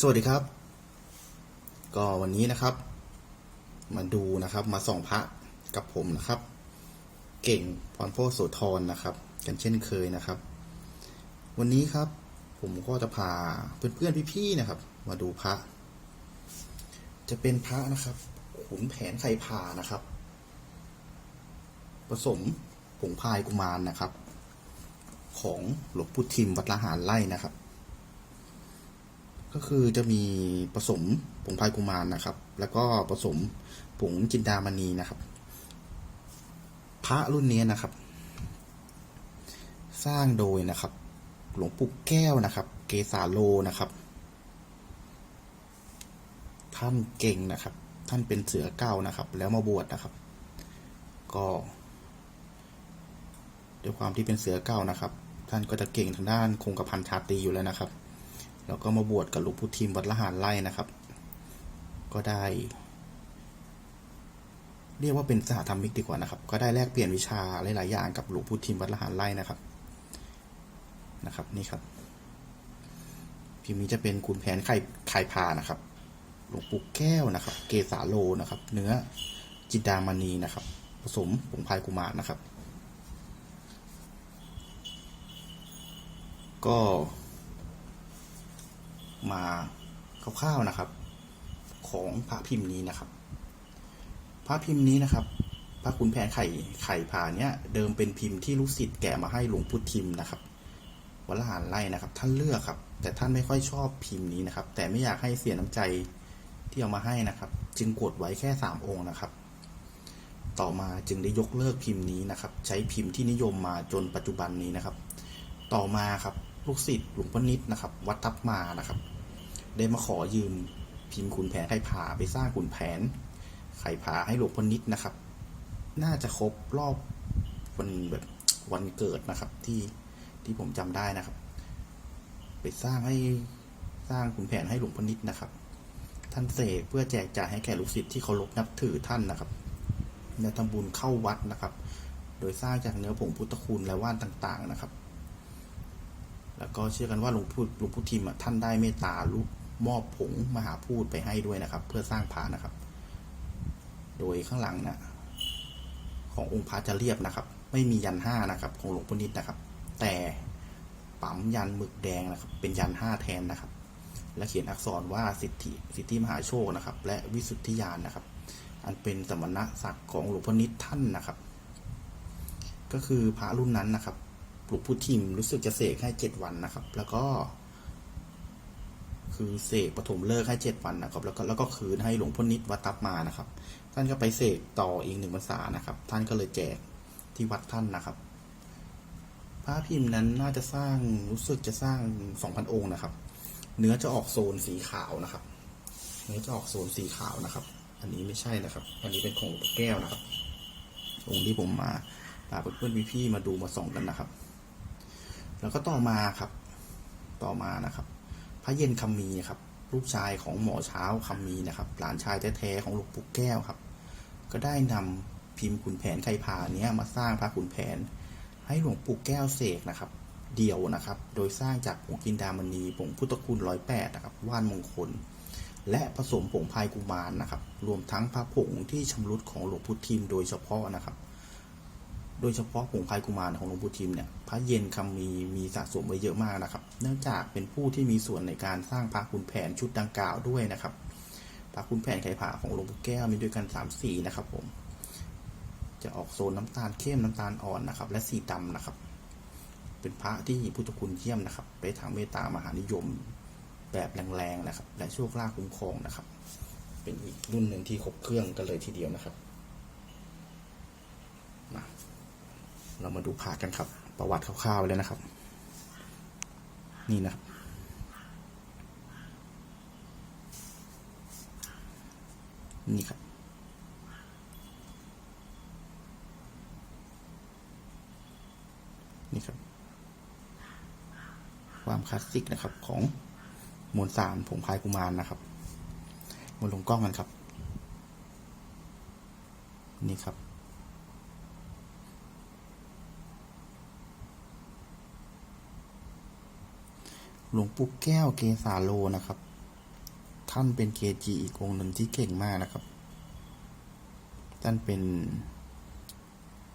สวัสดีครับ ก็วันนี้นะครับ มาดูนะครับมาส่องพระกับผมนะครับ เก่งพรโพโสธรนะครับ กันเช่นเคยนะครับ วันนี้ครับ ผมก็จะพาเพื่อนๆพี่ๆนะครับ มาดูพระ จะเป็นพระนะครับขุนแผนไข่ผ่านะครับ ผสมผงพายกุมารนะครับ ของหลวงปู่ทิมวัดละหารไร่นะครับ ก็คือจะมีผสมผงพายกุมารนะครับ แล้วก็ผสมผงจินดามณีนะครับ พระรุ่นนี้นะครับ สร้างโดยนะครับ หลวงปู่แก้วนะครับ เกสาโลนะครับ ท่านเก่งนะครับ ท่านเป็นเสือเก้านะครับ แล้วมาบวชนะครับ ก็ด้วยความที่เป็นเสือเก้านะครับ ท่านก็จะเก่งทางด้านคงกระพันชาตรีอยู่แล้วนะครับ แล้วก็มาบวชกับหลวงปู่ทิมวัดละหารไร่นะครับ ก็ได้ เรียกว่าเป็นสหธรรมิกดีกว่านะครับ ก็ได้แลกเปลี่ยนวิชาหลาย ๆ อย่างกับหลวงปู่ทิมวัดละหารไร่นะครับนะครับนี่ครับ พิมพ์นี้จะเป็นคุณแผนไข่ไข่พานะครับ หลวงปู่แก้วนะครับ เกสาโลนะครับ เนื้อจินดามณีนะครับ ผสมผงพายกุมารนะครับ ก็ มาคร่าวๆนะครับ ของพระพิมพ์นี้นะครับ พระพิมพ์นี้นะครับ พระคุณแผนไข่ไข่ผ่าเนี้ยเดิมเป็นพิมพ์ที่ลูกศิษย์แกะมาให้หลวงพุทธิมนะครับวัลหารไล่นะครับ ท่านเลือกครับ แต่ท่านไม่ค่อยชอบพิมพ์นี้นะครับ แต่ไม่อยากให้เสียน้ำใจที่เอามาให้นะครับ จึงกดไว้แค่สามองค์นะครับ ต่อมาจึงได้ยกเลิกพิมพ์นี้นะครับ ใช้พิมพ์ที่นิยมมาจนปัจจุบันนี้นะครับ ต่อมาครับลูกศิษย์หลวงพ่อนิดนะครับ วัดทับมานะครับ ได้มาขอยืมพิมพ์ขุนแผนไข่ผาไปสร้างขุนแผน ไข่ผาให้หลวงพ่อนิดนะครับ น่าจะครบรอบวันแบบวันเกิดนะครับที่ที่ผมจำได้นะครับ ไปสร้างให้สร้างขุนแผนให้หลวงพ่อนิดนะครับ ท่านเสกเพื่อแจกจ่ายให้แก่ลูกศิษย์ที่เคารพนับถือท่านนะครับและทำบุญเข้าวัดนะครับ โดยสร้างจากเนื้อผงพุทธคุณและว่านต่างๆนะครับ แล้วก็เชื่อกันว่าหลวงปู่หลวงปู่ทิมท่านได้เมตตาลูก มอบผงมหาพูดไปให้ด้วยนะครับ เพื่อสร้างพระนะครับ โดยข้างหลังนะขององค์พระจะเรียบนะครับ ไม่มียันห้านะครับของหลวงปู่นิดนะครับ แต่ปั๊มยันหมึกแดงนะครับ เป็นยันห้าแทนนะครับ และเขียนอักษรว่าสิทธิสิทธิมหาโชคนะครับ และวิสุทธิญาณนะครับ อันเป็นสมณศักดิ์ของหลวงพ่อนิดท่านนะครับ ก็คือพระรุ่นนั้นนะครับหลวงปู่ทิมรู้สึกจะเสกให้เจ็ดวันนะครับ แล้วก็ คือเสกปฐมเลิกให้เจ็ดวันนะครับ แล้วก็แล้วก็คืนให้หลวงพ่อนิดวัดตับมานะครับ ท่านก็ไปเสกต่ออีกหนึ่งพรรษานะครับ ท่านก็เลยแจกที่วัดท่านนะครับ พระพิมพ์นั้นน่าจะสร้างรู้สึกจะสร้างสองพันองค์นะครับ เนื้อจะออกโซนสีขาวนะครับ เนื้อจะออกโซนสีขาวนะครับ อันนี้ไม่ใช่นะครับ อันนี้เป็นของแก้วนะครับ องค์ที่ผมมาพาเพื่อนๆพี่ๆมาดูมาส่องกันนะครับ แล้วก็ต่อมาครับ ต่อมานะครับ พระเย็นคำมีครับลูกชายของหมอเช้าคำมีนะครับ หลานชายแท้ๆของหลวงปู่แก้วครับ ก็ได้นำพิมพ์ขุนแผนไข่ผาเนี้ยมาสร้างพระขุนแผน ให้หลวงปู่แก้วเสกนะครับ เดี่ยวนะครับ โดยสร้างจากผงกินดามณีผงพุทธคุณร้อยแปดนะครับว่านมงคล และผสมผงพายกุมารนะครับ รวมทั้งพระผงที่ชำรุดของหลวงพุทธิมโดยเฉพาะนะครับ โดยเฉพาะผงพายกุมารของหลวงปู่ทิมเนี่ยพระเย็นคำมีมีสะสมไว้เยอะมากนะครับ เนื่องจากเป็นผู้ที่มีส่วนในการสร้างพระคุณแผนชุดดังกล่าวด้วยนะครับพระคุณแผนไข่ผาของหลวงปู่แก้วมีด้วยกันสามสีนะครับผมจะออกโซนน้ำตาลเข้มน้ำตาลอ่อนนะครับ และสีดำนะครับ เป็นพระที่พุทธคุณเยี่ยมนะครับ ไปทางเมตตามหานิยมแบบแรงๆนะครับ และโชคลาภคุ้มครองนะครับ เป็นอีกรุ่นหนึ่งที่ครบเครื่องกันเลยทีเดียวนะครับมา เรามาดูผากันครับ ประวัติคร่าวๆเลยนะครับ นี่นะครับนี่ครับ นี่ครับ ความคลาสสิกนะครับของมวลสารผงพายกุมารนะครับมาลงกล้องกันครับ นี่ครับ หลวงปู่แก้วเกสาโลนะครับ ท่านเป็นเกจิอีกองหนึ่งที่เก่งมากนะครับ ท่านเป็น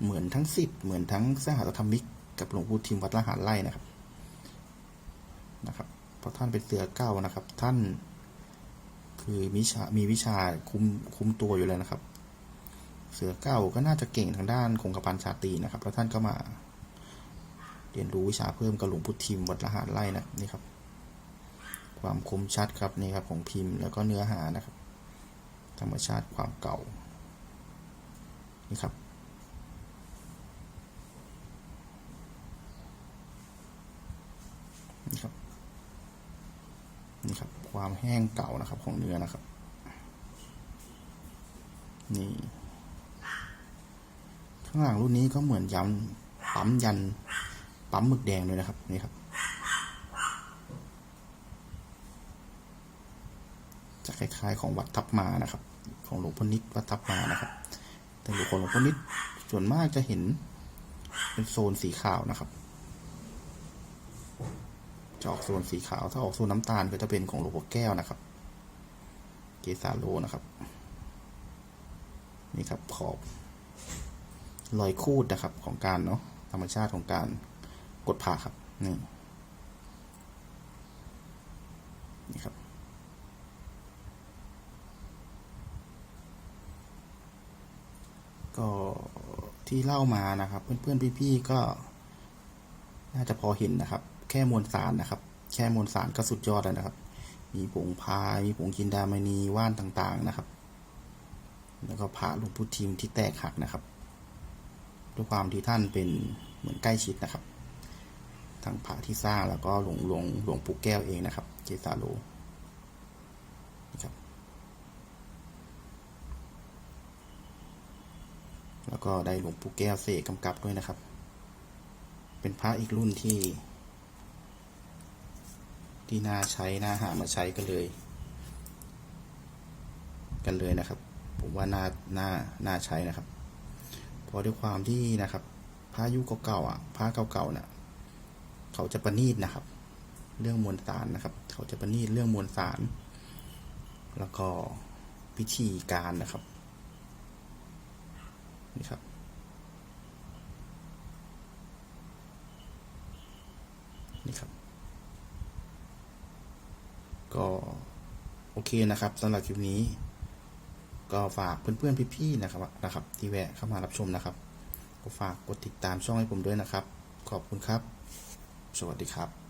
เหมือนทั้งสิทธิ์เหมือนทั้งสหธรรมิก กับหลวงปู่ทิมวัดละหารไร่นะครับนะครับเพราะท่านเป็นเสือเก้านะครับ ท่านคือวิชามีวิชาคุมคุมตัวอยู่เลยนะครับ เสือเก้าก็น่าจะเก่งทางด้านคงกระพันชาตีนะครับ แล้วท่านก็มา เรียนรู้วิชาเพิ่มกับหลวงพุทธิมวัดละหารไร่นะนี่ครับ ความคมชัดครับนี่ครับของพิมพ์แล้วก็เนื้อหานะครับ ธรรมชาติความเก่านี่ครับนี่ครับนี่ครับ ความแห้งเก่านะครับของเนื้อนะครับ นี่ ข้างหลังรุ่นนี้ก็เหมือนย้ำปั๊มยัน ปั๊มหมึกแดงเลยนะครับนี่ครับ จะคล้ายๆของวัดทับมานะครับ ของหลวงพ่อนิดวัดทับมานะครับ แต่หลวงของหลวงพ่อนิดส่วนมากจะเห็นเป็นโซนสีขาวนะครับจะออกโซนสีขาว ถ้าออกโซนน้ำตาลก็จะเป็นของหลวงพ่อแก้วนะครับ เกสาโลนะครับ นี่ครับขอบรอยคูดนะครับของการเนาะธรรมชาติของการ กดผ่าครับ นี่ นี่ครับ ก็ที่เล่ามานะครับ เพื่อนๆ พี่ๆ ก็ น่าจะพอเห็นนะครับ แค่มวลสารนะครับ แค่มวลสารก็สุดยอดแล้วนะครับ มีผงพาย มีผงจินดามณีว่านต่างๆนะครับ แล้วก็พระหลวงพุทธิมที่แตกหักนะครับด้วยความที่ท่านเป็นเหมือนใกล้ชิดนะครับ ทั้งพระที่สร้างแล้วก็หลวงหลวงหลวงปู่แก้วเองนะครับเจสาโลนี่ครับ แล้วก็ได้หลวงปู่แก้วเสกกำกับด้วยนะครับ เป็นพระอีกรุ่นที่ ที่น่าใช้น่าหามาใช้กันเลย กันเลยนะครับ ผมว่าน่าน่าน่าใช้นะครับเพราะด้วยความที่นะครับพระยุคเก่าๆอะพระเก่าๆน่ะ เขาจะประณีตนะครับ เรื่องมวลสารนะครับ เขาจะประณีตเรื่องมวลสาร แล้วก็พิธีการนะครับนี่ครับนี่ครับ ก็โอเคนะครับสำหรับคลิปนี้ ก็ฝากเพื่อนๆพี่ๆนะครับนะครับ ที่แวะเข้ามารับชมนะครับ ก็ฝากกดติดตามช่องให้ผมด้วยนะครับ ขอบคุณครับ สวัสดีครับ